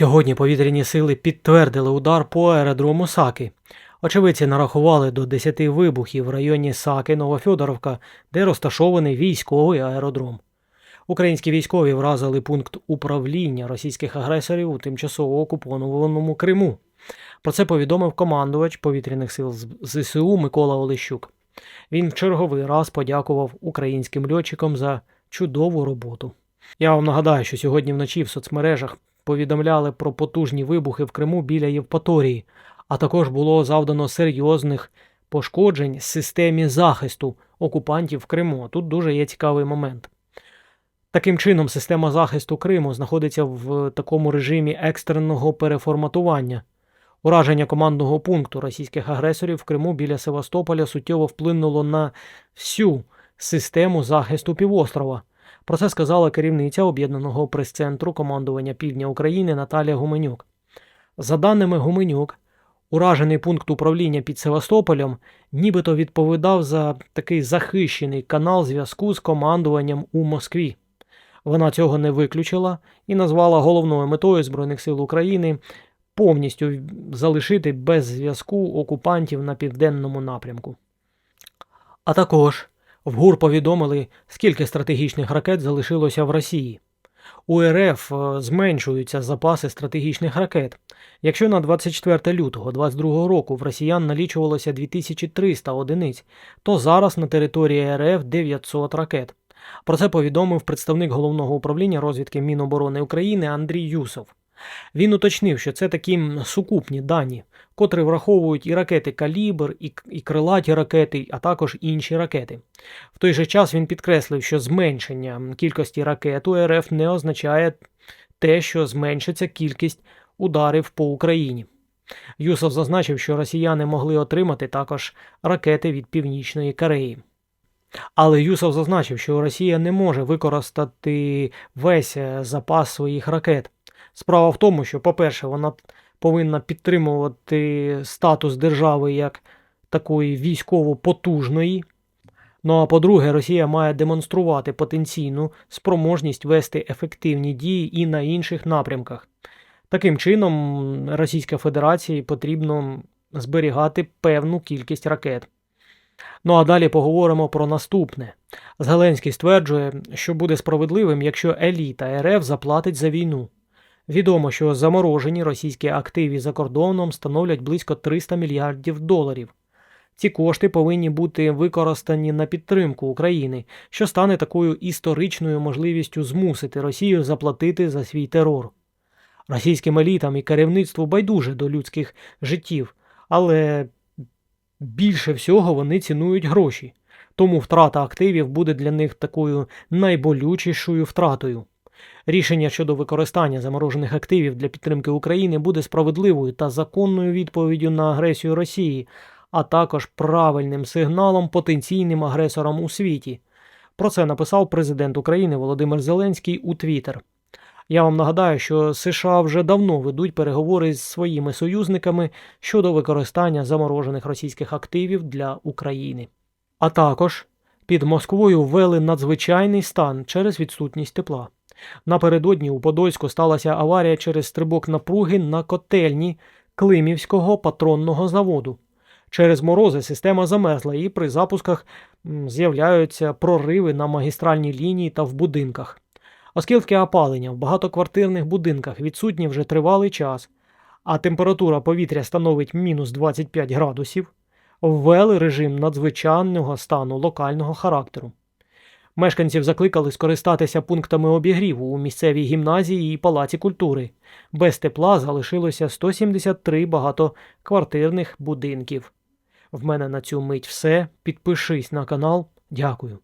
Сьогодні повітряні сили підтвердили удар по аеродрому Саки. Очевидці нарахували до 10 вибухів в районі Саки Новофьодоровка, де розташований військовий аеродром. Українські військові вразили пункт управління російських агресорів у тимчасово окупованому Криму. Про це повідомив командувач повітряних сил ЗСУ Микола Олещук. Він в черговий раз подякував українським льотчикам за чудову роботу. Я вам нагадаю, що сьогодні вночі в соцмережах повідомляли про потужні вибухи в Криму біля Євпаторії, а також було завдано серйозних пошкоджень системі захисту окупантів Криму. Тут дуже є цікавий момент. Таким чином, система захисту Криму знаходиться в такому режимі екстреного переформатування. Ураження командного пункту російських агресорів в Криму біля Севастополя суттєво вплинуло на всю систему захисту півострова. Про це сказала керівниця об'єднаного прес-центру командування Півдня України Наталія Гуменюк. За даними Гуменюк, уражений пункт управління під Севастополем нібито відповідав за такий захищений канал зв'язку з командуванням у Москві. Вона цього не виключила і назвала головною метою Збройних сил України повністю залишити без зв'язку окупантів на південному напрямку. А також в ГУР повідомили, скільки стратегічних ракет залишилося в Росії. У РФ е, зменшуються запаси стратегічних ракет. Якщо на 24 лютого 2022 року в росіян налічувалося 2300 одиниць, то зараз на території РФ 900 ракет. Про це повідомив представник головного управління розвідки Міноборони України Андрій Юсов. Він уточнив, що це такі сукупні дані, котрі враховують і ракети Калібр, і, і крилаті ракети, а також інші ракети. В той же час він підкреслив, що зменшення кількості ракет у РФ не означає те, що зменшиться кількість ударів по Україні. Юсов зазначив, що росіяни могли отримати також ракети від Північної Кореї. Але Юсов зазначив, що Росія не може використати весь е, запас своїх ракет. Справа в тому, що, по-перше, вона повинна підтримувати статус держави як такої військово потужної. Ну а по-друге, Росія має демонструвати потенційну спроможність вести ефективні дії і на інших напрямках. Таким чином, Російській Федерації потрібно зберігати певну кількість ракет. Ну а далі поговоримо про наступне. Зеленський стверджує, що буде справедливим, якщо еліта РФ заплатить за війну. Відомо, що заморожені російські активи за кордоном становлять близько 300 мільярдів доларів. Ці кошти повинні бути використані на підтримку України, що стане такою історичною можливістю змусити Росію заплатити за свій терор. Російським елітам і керівництву байдуже до людських життів, але більше всього вони цінують гроші, тому втрата активів буде для них такою найболючішою втратою. Рішення щодо використання заморожених активів для підтримки України буде справедливою та законною відповіддю на агресію Росії, а також правильним сигналом потенційним агресорам у світі. Про це написав президент України Володимир Зеленський у Твіттер. Я вам нагадаю, що США вже давно ведуть переговори з своїми союзниками щодо використання заморожених російських активів для України. А також під Москвою ввели надзвичайний стан через відсутність тепла. Напередодні у Подольську сталася аварія через стрибок напруги на котельні Климівського патронного заводу. Через морози система замерзла і при запусках з'являються прориви на магістральній лінії та в будинках. Оскільки опалення в багатоквартирних будинках відсутні вже тривалий час, а температура повітря становить мінус 25 градусів, ввели режим надзвичайного стану локального характеру. Мешканців закликали скористатися пунктами обігріву у місцевій гімназії і палаці культури. Без тепла залишилося 173 багатоквартирних будинків. В мене на цю мить все. Підпишись на канал. Дякую.